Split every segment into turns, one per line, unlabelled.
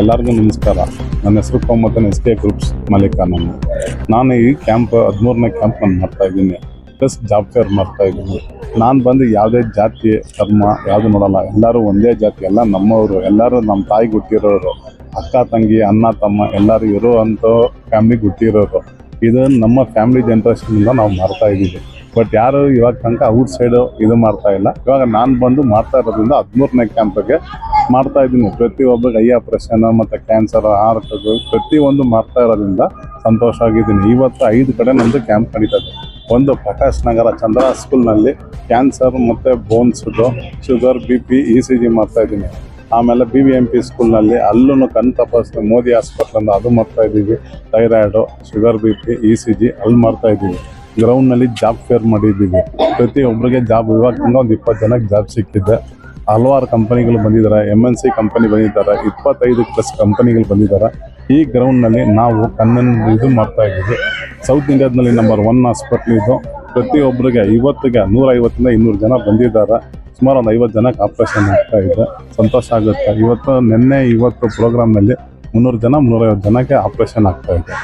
ಎಲ್ಲರಿಗೂ ನಮಸ್ಕಾರ. ನನ್ನ ಹೆಸರು ಕೋಮತನ್ ಎಸ್ ಕೆ ಗ್ರೂಪ್ಸ್ ಮಾಲೀಕ ನಾನು ನಾನು ಈ ಕ್ಯಾಂಪ್ ಹದಿಮೂರನೇ ಕ್ಯಾಂಪ್ ನಾನು ಮಾಡ್ತಾ ಇದ್ದೀನಿ. ಪ್ಲಸ್ ಜಾಬ್ ಫೇರ್ ಮಾಡ್ತಾ ಇದ್ದೀನಿ. ನಾನು ಬಂದು ಯಾವುದೇ ಜಾತಿ, ಧರ್ಮ ಯಾವುದು ನೋಡಲ್ಲ. ಎಲ್ಲರೂ ಒಂದೇ ಜಾತಿ, ಎಲ್ಲ ನಮ್ಮವರು, ಎಲ್ಲರೂ ನಮ್ಮ ತಾಯಿ ಹುಟ್ಟಿರೋರು, ಅಕ್ಕ, ತಂಗಿ, ಅಣ್ಣ, ತಮ್ಮ ಎಲ್ಲರೂ ಇರುವಂಥ ಫ್ಯಾಮ್ಲಿ ಹುಟ್ಟಿರೋರು. ಇದು ನಮ್ಮ ಫ್ಯಾಮಿಲಿ ಜನ್ರೇಷನಿಂದ ನಾವು ಮಾಡ್ತಾ ಇದ್ದೀವಿ. ಬಟ್ ಯಾರು ಇವಾಗ ತನಕ ಔಟ್ ಸೈಡು ಇದು ಮಾಡ್ತಾ ಇಲ್ಲ. ಇವಾಗ ನಾನು ಬಂದು ಮಾಡ್ತಾ ಇರೋದ್ರಿಂದ ಹದಿಮೂರನೇ ಕ್ಯಾಂಪಿಗೆ ಮಾಡ್ತಾ ಇದ್ದೀನಿ. ಪ್ರತಿಯೊಬ್ಬರಿಗೆ ಐ ಆಪ್ರೇಷನ್ ಮತ್ತು ಕ್ಯಾನ್ಸರ್ ಹಾರ್ಟ್ ಪ್ರತಿಯೊಂದು ಮಾಡ್ತಾ ಇರೋದ್ರಿಂದ ಸಂತೋಷ ಆಗಿದ್ದೀನಿ. ಇವತ್ತು ಐದು ಕಡೆ ನಮ್ಮದು ಕ್ಯಾಂಪ್ ನಡೀತದೆ ಒಂದು ಪ್ರಕಾಶ್ ನಗರ, ಚಂದ್ರ ಸ್ಕೂಲ್ನಲ್ಲಿ ಕ್ಯಾನ್ಸರ್ ಮತ್ತು ಬೋನ್ಸ್ದು sugar B P E C G ಮಾಡ್ತಾ ಇದ್ದೀನಿ. ಆಮೇಲೆ ಬಿ ವಿ ಎಂ ಪಿ ಸ್ಕೂಲ್ನಲ್ಲಿ ಅಲ್ಲೂ ಕಣ್ ತಪಾಸಣೆ ಮೋದಿ ಹಾಸ್ಪಿಟ್ಲಿಂದ ಅದು ಮಾಡ್ತಾ ಇದ್ದೀವಿ. Thyroid sugar B P E C G ಅಲ್ಲಿ ಮಾಡ್ತಾ ಇದ್ದೀವಿ. ಗ್ರೌಂಡ್ನಲ್ಲಿ ಜಾಬ್ ಫೇರ್ ಮಾಡಿದ್ದೀವಿ. ಪ್ರತಿಯೊಬ್ಬರಿಗೆ ಜಾಬ್ ಇವಾಗ ಒಂದು ಇಪ್ಪತ್ತು ಜನಕ್ಕೆ ಜಾಬ್ ಸಿಕ್ಕಿದೆ. ಹಲವಾರು ಕಂಪನಿಗಳು ಬಂದಿದ್ದಾರೆ. ಎಂ ಎನ್ ಸಿ ಕಂಪನಿ ಬಂದಿದ್ದಾರೆ. ಇಪ್ಪತ್ತೈದು ಪ್ಲಸ್ ಕಂಪನಿಗಳು ಬಂದಿದ್ದಾರೆ. ಈ ಗ್ರೌಂಡ್ನಲ್ಲಿ ನಾವು ಕಣ್ಣನ್ ಇದು ಮಾಡ್ತಾ ಇದ್ದೀವಿ. ಸೌತ್ ಇಂಡಿಯಾದಲ್ಲಿ ನಂಬರ್ ಒನ್ ಹಾಸ್ಪಿಟ್ಲ್ ಇದು. ಪ್ರತಿಯೊಬ್ಬರಿಗೆ ಇವತ್ತಿಗೆ ನೂರೈವತ್ತರಿಂದ ಇನ್ನೂರು ಜನ ಬಂದಿದ್ದಾರೆ. ಸುಮಾರು ಒಂದು ಐವತ್ತು ಜನಕ್ಕೆ ಆಪ್ರೇಷನ್ ಆಗ್ತಾ ಇದೆ. ಸಂತೋಷ ಆಗುತ್ತೆ. ಇವತ್ತು ನಿನ್ನೆ ಇವತ್ತು ಪ್ರೋಗ್ರಾಮ್ನಲ್ಲಿ ಮುನ್ನೂರು ಜನ, ಮುನ್ನೂರೈವತ್ತು ಜನಕ್ಕೆ ಆಪ್ರೇಷನ್ ಆಗ್ತಾ ಇದೆ.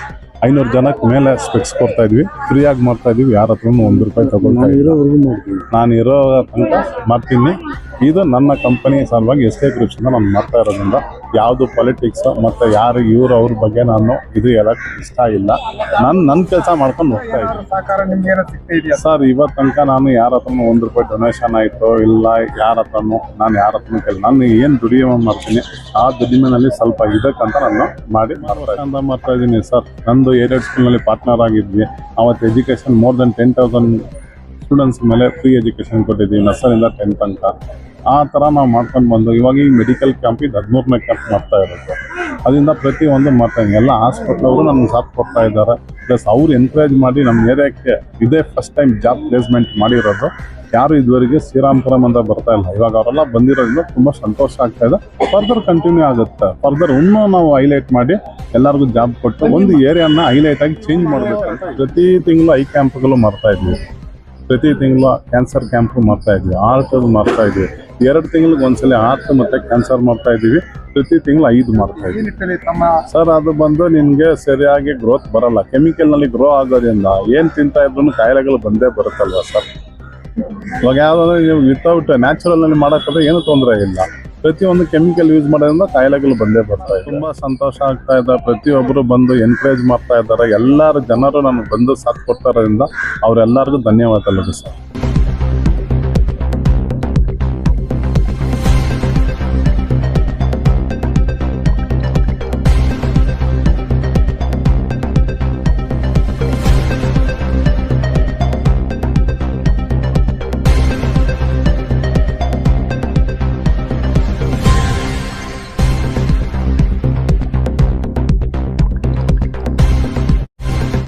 ಐನೂರು ಜನಕ್ಕೆ ಮೇಲೆ ಸ್ಪೆಕ್ಸ್ ಕೊಡ್ತಾ ಇದ್ವಿ. ಫ್ರೀಯಾಗಿ ಮಾಡ್ತಾ ಇದೀವಿ ಯಾರ ಹತ್ರನೂ ಒಂದು ರೂಪಾಯಿ ತಗೊಂಡು ನಾನು ಇರೋ ತನಕ ಮಾಡ್ತೀನಿ. ಇದು ನನ್ನ ಕಂಪನಿ ಸಲುವಾಗಿ ಎಸ್ ಕೆ ನಾನು ಮಾಡ್ತಾ ಇರೋದ್ರಿಂದ ಯಾವುದು ಪಾಲಿಟಿಕ್ಸ್ ಮತ್ತು ಯಾರು ಇವರು ಅವ್ರ ಬಗ್ಗೆ ನಾನು ಇದು ಹೇಳಕ್ಕೆ ಇಷ್ಟ ಇಲ್ಲ. ನಾನು ನನ್ನ ಕೆಲಸ ಮಾಡ್ಕೊಂಡು ಹೋಗ್ತಾ ಇದ್ದೀನಿ. ಸರ್ ಇವತ್ತು ತನಕ ನಾನು ಯಾರ ಹತ್ರನೂ ಒಂದು ರೂಪಾಯಿ ಡೊನೇಷನ್ ಆಯಿತು ಇಲ್ಲ ಯಾರ ಹತ್ರನೂ ನಾನು ಯಾರ ಹತ್ರನೂ ಕೇಳಿ ನಾನು ಏನು ದುಡಿಮೆ ಮಾಡ್ತೀನಿ ಆ ದುಡಿಮೆನಲ್ಲಿ ಸ್ವಲ್ಪ ಇದಕ್ಕಂತ ನಾನು ಮಾಡಿ ಮಾಡ್ತಾ ಮಾಡ್ತಾ ಇದ್ದೀನಿ ಸರ್. ನಂದು ಏರಿಯಡ್ ಸ್ಕೂಲ್ನಲ್ಲಿ ಪಾರ್ಟ್ನರ್ ಆಗಿದ್ವಿ. ಅವತ್ತು education more than ten thousand students ಮೇಲೆ ಫ್ರೀ ಎಜುಕೇಷನ್ ಕೊಟ್ಟಿದ್ದೀವಿ. ನರ್ಸರಿಂದ ಟೆಂತ್ ತನಕ. ಆ ಥರ ನಾವು ಮಾಡ್ಕೊಂಡು ಬಂದು, ಇವಾಗ ಈ ಮೆಡಿಕಲ್ ಕ್ಯಾಂಪ್ ಇದು ಹದಿಮೂರನೇ ಕ್ಯಾಂಪ್ ಮಾಡ್ತಾ ಇರುತ್ತೆ ಅದರಿಂದ ಪ್ರತಿಯೊಂದು ಮಾಡ್ತಾ ಇದ್ದೀನಿ ಎಲ್ಲ ಹಾಸ್ಪಿಟ್ಲವರು ನಮ್ಗೆ ಸಾಥ್ ಕೊಡ್ತಾ ಇದ್ದಾರೆ ಪ್ಲಸ್ ಅವ್ರು ಎನ್ಕರೇಜ್ ಮಾಡಿ ನಮ್ಮ ಏರಿಯಾಕ್ಕೆ ಇದೇ ಫಸ್ಟ್ ಟೈಮ್ ಜಾಬ್ ಪ್ಲೇಸ್ಮೆಂಟ್ ಮಾಡಿರೋದು. ಯಾರು ಇದುವರೆಗೆ ಶ್ರೀರಾಮ್ಪುರಂ ಅಂತ ಬರ್ತಾ ಇಲ್ಲ. ಇವಾಗ ಅವರೆಲ್ಲ ಬಂದಿರೋದ್ರಿಂದ ತುಂಬ ಸಂತೋಷ ಆಗ್ತಾ ಇದೆ. ಫರ್ದರ್ ಕಂಟಿನ್ಯೂ ಆಗುತ್ತೆ. ಫರ್ದರ್ ಇನ್ನೂ ನಾವು ಹೈಲೈಟ್ ಮಾಡಿ ಎಲ್ಲರಿಗೂ ಜಾಬ್ ಕೊಟ್ಟು ಒಂದು ಏರಿಯಾನ ಹೈಲೈಟ್ ಆಗಿ ಚೇಂಜ್ ಮಾಡಬೇಕು ಪ್ರತಿ ತಿಂಗಳು ಐ ಕ್ಯಾಂಪ್ಗಳು ಮಾಡ್ತಾ ಇದ್ವಿ. ಪ್ರತಿ ತಿಂಗಳು ಕ್ಯಾನ್ಸರ್ ಕ್ಯಾಂಪು ಮಾಡ್ತಾ ಇದ್ವಿ. ಆರ್ಟ್ ಮಾಡ್ತಾ ಇದ್ವಿ. ಎರಡು ತಿಂಗಳಿಗೆ ಒಂದ್ಸಲ ಹಾರ್ಟ್ ಮತ್ತೆ ಕ್ಯಾನ್ಸರ್ ಮಾಡ್ತಾ ಇದೀವಿ ಪ್ರತಿ ತಿಂಗಳು ಐದು ಮಾಡ್ತಾ
ಇದ್ದೀವಿ.
ಸರ್ ಅದು ಬಂದು ನಿಮಗೆ ಸರಿಯಾಗಿ ಗ್ರೋತ್ ಬರಲ್ಲ. ಕೆಮಿಕಲ್ನಲ್ಲಿ ಗ್ರೋ ಆಗೋದ್ರಿಂದ ಏನು ತಿಂತಾ ಇದ್ರು ಕಾಯಿಲೆಗಳು ಬಂದೇ ಬರುತ್ತಲ್ವಾ ಸರ್ ಇವಾಗ ಯಾವ್ದಾದ್ರು ನೀವು ವಿತೌಟ್ ನ್ಯಾಚುರಲ್ನಲ್ಲಿ ಮಾಡೋಕ್ಕಾದ್ರೆ ಏನು ತೊಂದರೆ ಇಲ್ಲ. ಪ್ರತಿಯೊಂದು ಕೆಮಿಕಲ್ ಯೂಸ್ ಮಾಡೋದ್ರಿಂದ ಕಾಯಿಲೆಗಳು ಬಂದೇ ಬರ್ತಾ ಇದೆ. ತುಂಬಾ ಸಂತೋಷ ಆಗ್ತಾ ಇದೆ. ಪ್ರತಿಯೊಬ್ಬರು ಬಂದು ಎನ್ಕರೇಜ್ ಮಾಡ್ತಾ ಇದ್ದಾರೆ. ಎಲ್ಲರ ಜನರು ನಮ್ಗೆ ಬಂದು ಸಾಥ್ ಕೊಡ್ತಾ ಇರೋದ್ರಿಂದ ಅವರೆಲ್ಲರಿಗೂ ಧನ್ಯವಾದಗಳು ಸರ್